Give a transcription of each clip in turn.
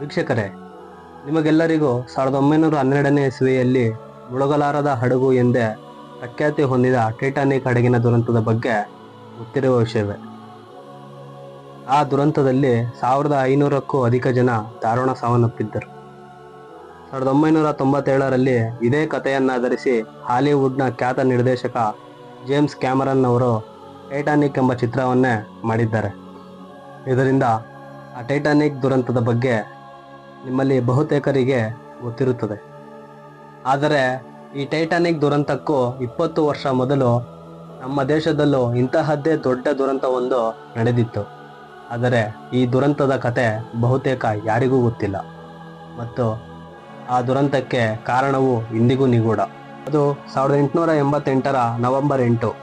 ವೀಕ್ಷಕರೇ, ನಿಮಗೆಲ್ಲರಿಗೂ ಸಾವಿರದ ಒಂಬೈನೂರ ಹನ್ನೆರಡನೇ ಇಸ್ವಿಯಲ್ಲಿ ಮುಳುಗಲಾರದ ಹಡಗು ಎಂದೇ ಪ್ರಖ್ಯಾತಿ ಹೊಂದಿದ ಟೈಟಾನಿಕ್ ಹಡಗಿನ ದುರಂತದ ಬಗ್ಗೆ ಗೊತ್ತಿರುವ ವಿಷಯವೇ. ಆ ದುರಂತದಲ್ಲಿ ಸಾವಿರದ ಐನೂರಕ್ಕೂ ಅಧಿಕ ಜನ ದಾರುಣ ಸಾವನ್ನಪ್ಪಿದ್ದರು. ಸಾವಿರದ ಒಂಬೈನೂರ ತೊಂಬತ್ತೇಳರಲ್ಲಿ ಇದೇ ಕಥೆಯನ್ನಾಧರಿಸಿ ಹಾಲಿವುಡ್ನ ಖ್ಯಾತ ನಿರ್ದೇಶಕ ಜೇಮ್ಸ್ ಕ್ಯಾಮರನ್ ಅವರು ಟೈಟಾನಿಕ್ ಎಂಬ ಚಿತ್ರವನ್ನೇ ಮಾಡಿದ್ದಾರೆ. ಇದರಿಂದ ಆ ಟೈಟಾನಿಕ್ ದುರಂತದ ಬಗ್ಗೆ ನಿಮ್ಮಲ್ಲಿ ಬಹುತೇಕರಿಗೆ ಗೊತ್ತಿರುತ್ತದೆ. ಆದರೆ ಈ ಟೈಟಾನಿಕ್ ದುರಂತಕ್ಕೂ ಇಪ್ಪತ್ತು ವರ್ಷ ಮೊದಲು ನಮ್ಮ ದೇಶದಲ್ಲೂ ಇಂತಹದ್ದೇ ದೊಡ್ಡ ದುರಂತವೊಂದು ನಡೆದಿತ್ತು. ಆದರೆ ಈ ದುರಂತದ ಕತೆ ಬಹುತೇಕ ಯಾರಿಗೂ ಗೊತ್ತಿಲ್ಲ. ಮತ್ತು ಆ ದುರಂತಕ್ಕೆ ಕಾರಣವು ಇಂದಿಗೂ ನಿಗೂಢ. ಅದು ಸಾವಿರದ ಎಂಟುನೂರ ಎಂಬತ್ತೆಂಟರ ನವೆಂಬರ್ ಎಂಟು.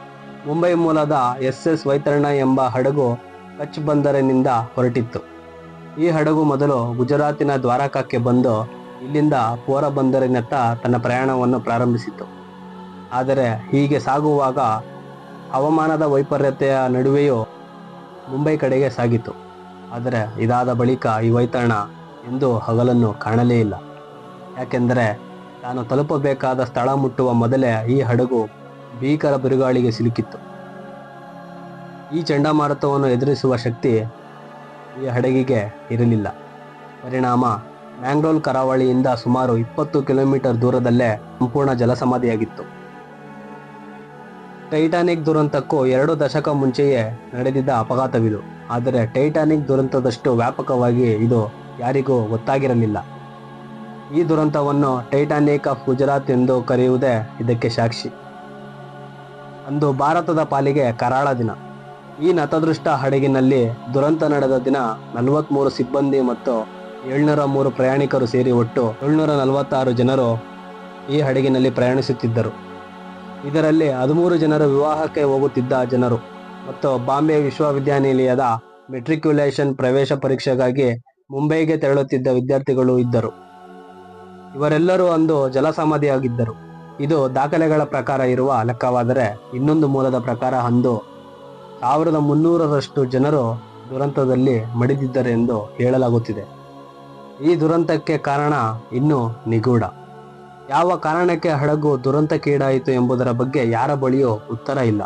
ಮುಂಬೈ ಮೂಲದ ಎಸ್ ಎಸ್ ವೈತರಣ ಎಂಬ ಹಡಗು ಕಚ್ ಬಂದರಿನಿಂದ ಹೊರಟಿತ್ತು. ಈ ಹಡಗು ಮೊದಲು ಗುಜರಾತಿನ ದ್ವಾರಕಾಕ್ಕೆ ಬಂದು ಇಲ್ಲಿಂದ ಪೋರ ಬಂದರಿನತ್ತ ತನ್ನ ಪ್ರಯಾಣವನ್ನು ಪ್ರಾರಂಭಿಸಿತು. ಆದರೆ ಹೀಗೆ ಸಾಗುವಾಗ ಹವಾಮಾನದ ವೈಪರ್ಯತೆಯ ನಡುವೆಯೂ ಮುಂಬೈ ಕಡೆಗೆ ಸಾಗಿತು. ಆದರೆ ಇದಾದ ಬಳಿಕ ಈ ವೈತರಣ ಎಂದು ಹಗಲನ್ನು ಕಾಣಲೇ ಇಲ್ಲ. ಯಾಕೆಂದರೆ ತಾನು ತಲುಪಬೇಕಾದ ಸ್ಥಳ ಮುಟ್ಟುವ ಮೊದಲೇ ಈ ಹಡಗು ಭೀಕರ ಬಿರುಗಾಳಿಗೆ ಸಿಲುಕಿತ್ತು. ಈ ಚಂಡಮಾರುತವನ್ನು ಎದುರಿಸುವ ಶಕ್ತಿ ಈ ಹಡಗಿಗೆ ಇರಲಿಲ್ಲ. ಪರಿಣಾಮ ಮ್ಯಾಂಗ್ರೋಲ್ ಕರಾವಳಿಯಿಂದ ಸುಮಾರು ಇಪ್ಪತ್ತು ಕಿಲೋಮೀಟರ್ ದೂರದಲ್ಲೇ ಸಂಪೂರ್ಣ ಜಲಸಮಾಧಿಯಾಗಿತ್ತು. ಟೈಟಾನಿಕ್ ದುರಂತಕ್ಕೂ ಎರಡು ದಶಕ ಮುಂಚೆಯೇ ನಡೆದಿದ್ದ ಅಪಘಾತವಿದು. ಆದರೆ ಟೈಟಾನಿಕ್ ದುರಂತದಷ್ಟು ವ್ಯಾಪಕವಾಗಿ ಇದು ಯಾರಿಗೂ ಗೊತ್ತಾಗಿರಲಿಲ್ಲ. ಈ ದುರಂತವನ್ನು ಟೈಟಾನಿಕ್ ಆಫ್ ಗುಜರಾತ್ ಎಂದು ಕರೆಯುವುದೇ ಇದಕ್ಕೆ ಸಾಕ್ಷಿ. ಅಂದು ಭಾರತದ ಪಾಲಿಗೆ ಕರಾಳ ದಿನ. ಈ ನತದೃಷ್ಟ ಹಡಗಿನಲ್ಲಿ ದುರಂತ ನಡೆದ ದಿನ ನಲವತ್ಮೂರು ಸಿಬ್ಬಂದಿ ಮತ್ತು ಏಳ್ನೂರ ಮೂರು ಪ್ರಯಾಣಿಕರು ಸೇರಿ ಒಟ್ಟು ಏಳ್ನೂರ ನಲವತ್ತಾರು ಜನರು ಈ ಹಡಗಿನಲ್ಲಿ ಪ್ರಯಾಣಿಸುತ್ತಿದ್ದರು. ಇದರಲ್ಲಿ ಹದಿಮೂರು ಜನರು ವಿವಾಹಕ್ಕೆ ಹೋಗುತ್ತಿದ್ದ ಜನರು ಮತ್ತು ಬಾಂಬೆ ವಿಶ್ವವಿದ್ಯಾನಿಲಯದ ಮೆಟ್ರಿಕ್ಯುಲೇಷನ್ ಪ್ರವೇಶ ಪರೀಕ್ಷೆಗಾಗಿ ಮುಂಬೈಗೆ ತೆರಳುತ್ತಿದ್ದ ವಿದ್ಯಾರ್ಥಿಗಳು ಇದ್ದರು. ಇವರೆಲ್ಲರೂ ಅಂದು ಜಲಸಮಾಧಿಯಾಗಿದ್ದರು. ಇದು ದಾಖಲೆಗಳ ಪ್ರಕಾರ ಇರುವ ಲೆಕ್ಕವಾದರೆ ಇನ್ನೊಂದು ಮೂಲದ ಪ್ರಕಾರ ಅಂದು ಸಾವಿರದ ಮುನ್ನೂರರಷ್ಟು ಜನರು ದುರಂತದಲ್ಲಿ ಮಡಿದಿದ್ದರೆಂದು ಹೇಳಲಾಗುತ್ತಿದೆ. ಈ ದುರಂತಕ್ಕೆ ಕಾರಣ ಇನ್ನೂ ನಿಗೂಢ. ಯಾವ ಕಾರಣಕ್ಕೆ ಹಡಗು ದುರಂತಕ್ಕೀಡಾಯಿತು ಎಂಬುದರ ಬಗ್ಗೆ ಯಾರ ಬಳಿಯೂ ಉತ್ತರ ಇಲ್ಲ.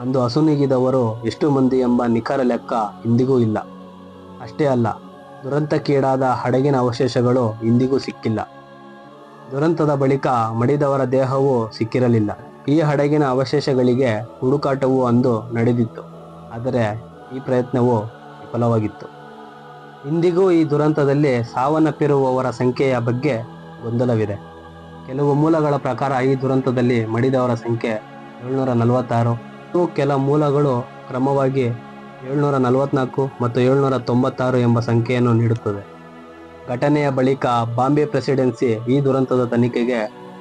ಅಂದು ಅಸುನೀಗಿದವರು ಎಷ್ಟು ಮಂದಿ ಎಂಬ ನಿಖರ ಲೆಕ್ಕ ಇಂದಿಗೂ ಇಲ್ಲ. ಅಷ್ಟೇ ಅಲ್ಲ, ದುರಂತಕ್ಕೀಡಾದ ಹಡಗಿನ ಅವಶೇಷಗಳು ಇಂದಿಗೂ ಸಿಕ್ಕಿಲ್ಲ. ದುರಂತದ ಬಳಿಕ ಮಡಿದವರ ದೇಹವೂ ಸಿಕ್ಕಿರಲಿಲ್ಲ. ಈ ಹಡಗಿನ ಅವಶೇಷಗಳಿಗೆ ಹುಡುಕಾಟವು ಅಂದು ನಡೆದಿತ್ತು. ಆದರೆ ಈ ಪ್ರಯತ್ನವು ವಿಫಲವಾಗಿತ್ತು. ಇಂದಿಗೂ ಈ ದುರಂತದಲ್ಲಿ ಸಾವನ್ನಪ್ಪಿರುವವರ ಸಂಖ್ಯೆಯ ಬಗ್ಗೆ ಗೊಂದಲವಿದೆ. ಕೆಲವು ಮೂಲಗಳ ಪ್ರಕಾರ ಈ ದುರಂತದಲ್ಲಿ ಮಡಿದವರ ಸಂಖ್ಯೆ ಏಳ್ನೂರ ನಲವತ್ತಾರು ಇವು ಕೆಲ ಮೂಲಗಳು ಕ್ರಮವಾಗಿ ಏಳ್ನೂರ ನಲವತ್ನಾಲ್ಕು ಮತ್ತು ಏಳ್ನೂರ ತೊಂಬತ್ತಾರು ಎಂಬ ಸಂಖ್ಯೆಯನ್ನು ನೀಡುತ್ತದೆ ಘಟನೆಯ ಬಳಿಕ ಬಾಂಬೆ ಪ್ರೆಸಿಡೆನ್ಸಿ ಈ ದುರಂತದ ತನಿಖೆಗೆ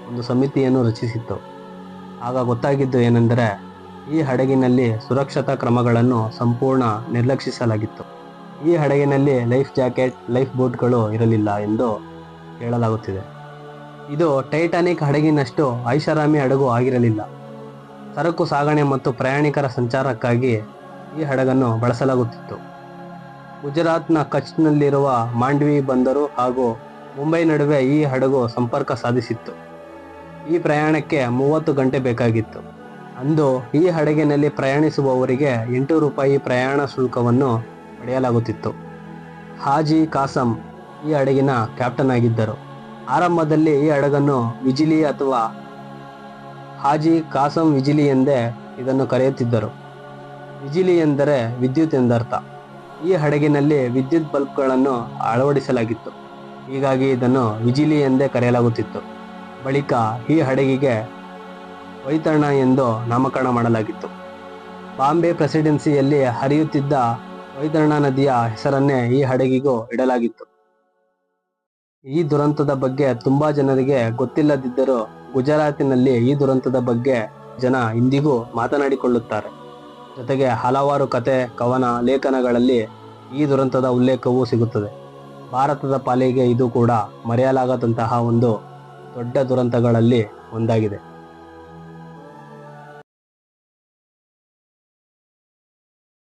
ಒಂದು ಸಮಿತಿಯನ್ನು ರಚಿಸಿತ್ತು. ಆಗ ಗೊತ್ತಾಗಿದ್ದು ಏನೆಂದರೆ, ಈ ಹಡಗಿನಲ್ಲಿ ಸುರಕ್ಷತಾ ಕ್ರಮಗಳನ್ನು ಸಂಪೂರ್ಣ ನಿರ್ಲಕ್ಷಿಸಲಾಗಿತ್ತು. ಈ ಹಡಗಿನಲ್ಲಿ ಲೈಫ್ ಜಾಕೆಟ್, ಲೈಫ್ ಬೋಟ್ಗಳು ಇರಲಿಲ್ಲ ಎಂದು ಹೇಳಲಾಗುತ್ತಿದೆ. ಇದು ಟೈಟಾನಿಕ್ ಹಡಗಿನಷ್ಟು ಐಷಾರಾಮಿ ಹಡಗು ಆಗಿರಲಿಲ್ಲ. ಸರಕು ಸಾಗಣೆ ಮತ್ತು ಪ್ರಯಾಣಿಕರ ಸಂಚಾರಕ್ಕಾಗಿ ಈ ಹಡಗನ್ನು ಬಳಸಲಾಗುತ್ತಿತ್ತು. ಗುಜರಾತ್ನ ಕಚ್ನಲ್ಲಿರುವ ಮಾಂಡ್ವಿ ಬಂದರು ಹಾಗೂ ಮುಂಬೈ ನಡುವೆ ಈ ಹಡಗು ಸಂಪರ್ಕ ಸಾಧಿಸಿತ್ತು. ಈ ಪ್ರಯಾಣಕ್ಕೆ ಮೂವತ್ತು ಗಂಟೆ ಬೇಕಾಗಿತ್ತು. ಅಂದು ಈ ಹಡಗಿನಲ್ಲಿ ಪ್ರಯಾಣಿಸುವವರಿಗೆ ಎಂಟು ರೂಪಾಯಿ ಪ್ರಯಾಣ ಶುಲ್ಕವನ್ನು ಪಡೆಯಲಾಗುತ್ತಿತ್ತು. ಹಾಜಿ ಕಾಸಂ ಈ ಹಡಗಿನ ಕ್ಯಾಪ್ಟನ್ ಆಗಿದ್ದರು. ಆರಂಭದಲ್ಲಿ ಈ ಹಡಗನ್ನು ವಿಜಿಲಿ ಅಥವಾ ಹಾಜಿ ಕಾಸಂ ವಿಜಿಲಿ ಎಂದೇ ಇದನ್ನು ಕರೆಯುತ್ತಿದ್ದರು. ವಿಜಿಲಿ ಎಂದರೆ ವಿದ್ಯುತ್ ಎಂದರ್ಥ. ಈ ಹಡಗಿನಲ್ಲಿ ವಿದ್ಯುತ್ ಬಲ್ಬ್ಗಳನ್ನು ಅಳವಡಿಸಲಾಗಿತ್ತು. ಹೀಗಾಗಿ ಇದನ್ನು ವಿಜಿಲಿ ಎಂದೇ ಕರೆಯಲಾಗುತ್ತಿತ್ತು. ಬಳಿಕ ಈ ಹಡಗಿಗೆ ವೈತರಣ ಎಂದು ನಾಮಕರಣ ಮಾಡಲಾಗಿತ್ತು. ಬಾಂಬೆ ಪ್ರೆಸಿಡೆನ್ಸಿಯಲ್ಲಿ ಹರಿಯುತ್ತಿದ್ದ ವೈತರಣ ನದಿಯ ಹೆಸರನ್ನೇ ಈ ಹಡಗಿಗೂ ಇಡಲಾಗಿತ್ತು. ಈ ದುರಂತದ ಬಗ್ಗೆ ತುಂಬಾ ಜನರಿಗೆ ಗೊತ್ತಿಲ್ಲದಿದ್ದರೂ ಗುಜರಾತಿನಲ್ಲಿ ಈ ದುರಂತದ ಬಗ್ಗೆ ಜನ ಇಂದಿಗೂ ಮಾತನಾಡಿಕೊಳ್ಳುತ್ತಾರೆ. ಜೊತೆಗೆ ಹಲವಾರು ಕತೆ, ಕವನ, ಲೇಖನಗಳಲ್ಲಿ ಈ ದುರಂತದ ಉಲ್ಲೇಖವೂ ಸಿಗುತ್ತದೆ. ಭಾರತದ ಪಾಲಿಗೆ ಇದು ಕೂಡ ಮರೆಯಲಾಗದಂತಹ ಒಂದು ದೊಡ್ಡ ದುರಂತಗಳಲ್ಲಿ ಒಂದಾಗಿದೆ.